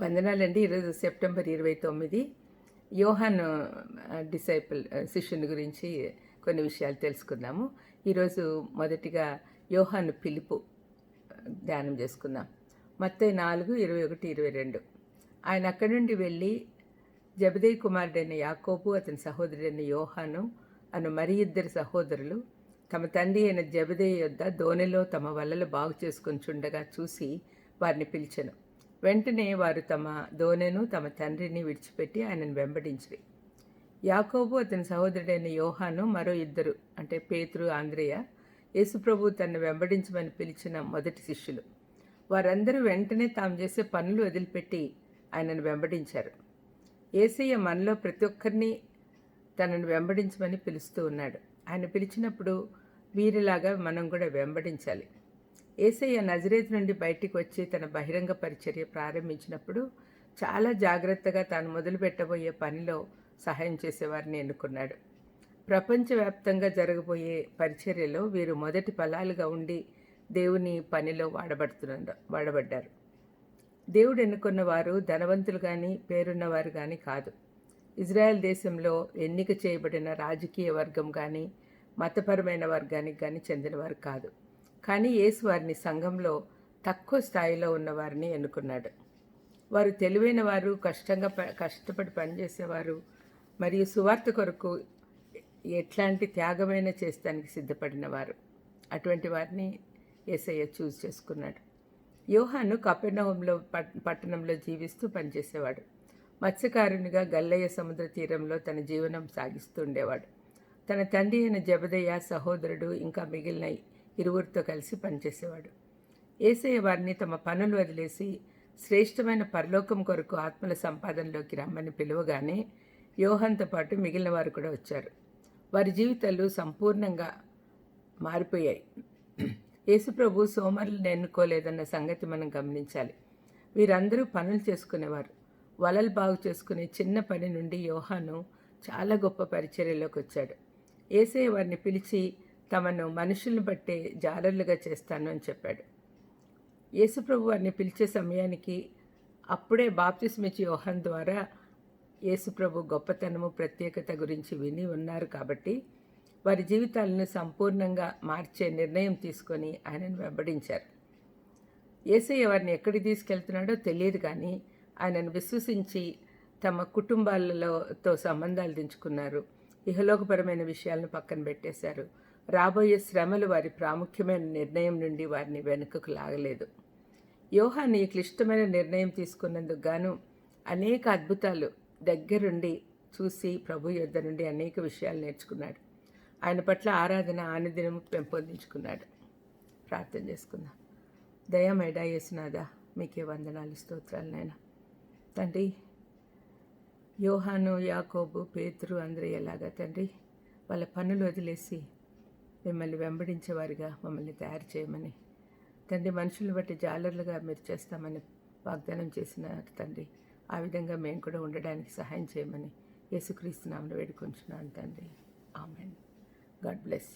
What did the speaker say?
వందనాలండి. ఈరోజు సెప్టెంబర్ ఇరవై తొమ్మిది. యోహాన్ డిసైపుల్ శిష్యుని గురించి కొన్ని విషయాలు తెలుసుకుందాము. ఈరోజు మొదటిగా యోహాన్ పిలుపు ధ్యానం చేసుకుందాం. మొత్తం నాలుగు ఇరవై ఒకటి ఇరవై రెండు. ఆయన అక్కడి నుండి వెళ్ళి జబదేయ్ కుమారుడైన యాకోబు అతని సహోదరుడైన యోహాను అను మరి ఇద్దరు సహోదరులు తమ తండ్రి అయిన జబదేయ్ యొద్ద దోణిలో తమ వలలు బాగు చేసుకుని చుండగా చూసి వారిని పిలిచెను. వెంటనే వారు తమ దోనెను తమ తండ్రిని విడిచిపెట్టి ఆయనను వెంబడించిరి. యాకోబు అతని సహోదరుడైన యోహాను మరో ఇద్దరు అంటే పేతురు ఆంధ్రేయ యేసుప్రభు తనను వెంబడించమని పిలిచిన మొదటి శిష్యులు. వారందరూ వెంటనే తాము చేసే పనులు వదిలిపెట్టి ఆయనను వెంబడించారు. ఏసయ్య మనలో ప్రతి ఒక్కరిని తనను వెంబడించమని పిలుస్తూ ఉన్నాడు. ఆయన పిలిచినప్పుడు వీరిలాగా మనం కూడా వెంబడించాలి. ఏసయ్య నజరేత్ నుండి బయటికి వచ్చి తన బహిరంగ పరిచర్య ప్రారంభించినప్పుడు చాలా జాగ్రత్తగా తాను మొదలు పెట్టబోయే పనిలో సహాయం చేసేవారిని ఎన్నుకున్నాడు. ప్రపంచవ్యాప్తంగా జరగబోయే పరిచర్యలో వీరు మొదటి ఫలాలుగా ఉండి దేవుని పనిలో వాడబడుతున్నారు వాడబడ్డారు. దేవుడు ఎన్నుకున్న వారు ధనవంతులు కానీ పేరున్నవారు కానీ కాదు. ఇజ్రాయెల్ దేశంలో ఎన్నిక చేయబడిన రాజకీయ వర్గం కానీ మతపరమైన వర్గానికి కానీ చెందినవారు కాదు. కానీ యేసు వారిని సంఘంలో తక్కువ స్థాయిలో ఉన్నవారిని ఎన్నుకున్నాడు. వారు తెలివైన వారు కష్టంగా ప కష్టపడి పనిచేసేవారు మరియు సువార్త కొరకు ఎట్లాంటి త్యాగమైన చేస్తానికి సిద్ధపడిన వారు అటువంటి వారిని ఏసయ్య చూస్ చేసుకున్నాడు. యోహాను కపెర్నహోంలో పట్టణంలో జీవిస్తూ పనిచేసేవాడు. మత్స్యకారునిగా గల్లయ్య సముద్ర తీరంలో తన జీవనం సాగిస్తూ ఉండేవాడు. తన తండ్రి అయిన జబదయ్య సహోదరుడు ఇంకా మిగిలిన ఇరువురితో కలిసి పనిచేసేవాడు. ఏసయ్య వారిని తమ పనులు వదిలేసి శ్రేష్టమైన పరలోకం కొరకు ఆత్మల సంపాదనలోకి రమ్మని పిలువగానే యోహంతో పాటు మిగిలిన వారు కూడా వచ్చారు. వారి జీవితాలు సంపూర్ణంగా మారిపోయాయి. యేసుప్రభు సోమరులను ఎన్నుకోలేదన్న సంగతి మనం గమనించాలి. వీరందరూ పనులు చేసుకునేవారు. వలలు బాగు చేసుకునే చిన్న పని నుండి యోహాను చాలా గొప్ప పరిచర్యలోకి వచ్చాడు. ఏసే వారిని పిలిచి తమను మనుషులను బట్టే జాలర్లుగా చేస్తాను అని చెప్పాడు. యేసుప్రభు వారిని పిలిచే సమయానికి అప్పుడే బాప్తిస్మిచ్చి యోహన్ ద్వారా యేసుప్రభు గొప్పతనము ప్రత్యేకత గురించి విని ఉన్నారు కాబట్టి వారి జీవితాలను సంపూర్ణంగా మార్చే నిర్ణయం తీసుకొని ఆయనను వెంబడించారు. ఏసయ్య వారిని ఎక్కడికి తీసుకెళ్తున్నాడో తెలియదు కానీ ఆయనను విశ్వసించి తమ కుటుంబాలతో సంబంధాలు దించుకున్నారు. ఇహలోకపరమైన విషయాలను పక్కన పెట్టేశారు. రాబోయే శ్రమలు వారి ప్రాముఖ్యమైన నిర్ణయం నుండి వారిని వెనుకకు లాగలేదు. యోహాన్ని ఈ క్లిష్టమైన నిర్ణయం తీసుకున్నందుకు గాను అనేక అద్భుతాలు దగ్గరుండి చూసి ప్రభు యొద్ద నుండి అనేక విషయాలు నేర్చుకున్నాడు. ఆయన పట్ల ఆరాధన ఆనుదినము పెంపొందించుకున్నాడు. ప్రార్థన చేసుకుందాం. దయమేడా యేసునాదా మీకే వందనాలు స్తోత్రాలు నాయన. తండ్రి యోహాను యాకోబు పేతురు అందరూ ఎలాగా తండ్రి? వాళ్ళ పనులు వదిలేసి మిమ్మల్ని వెంబడించేవారిగా మమ్మల్ని తయారు చేయమని. తండ్రి మనుషులు బట్టి జాలర్లుగా మీరు చేస్తామని వాగ్దానం చేసిన తండ్రి. ఆ విధంగా మేము కూడా ఉండడానికి సహాయం చేయమని యేసుక్రీస్తు నామను వేడుకుంటున్నాను తండ్రి. ఆమెన్. God bless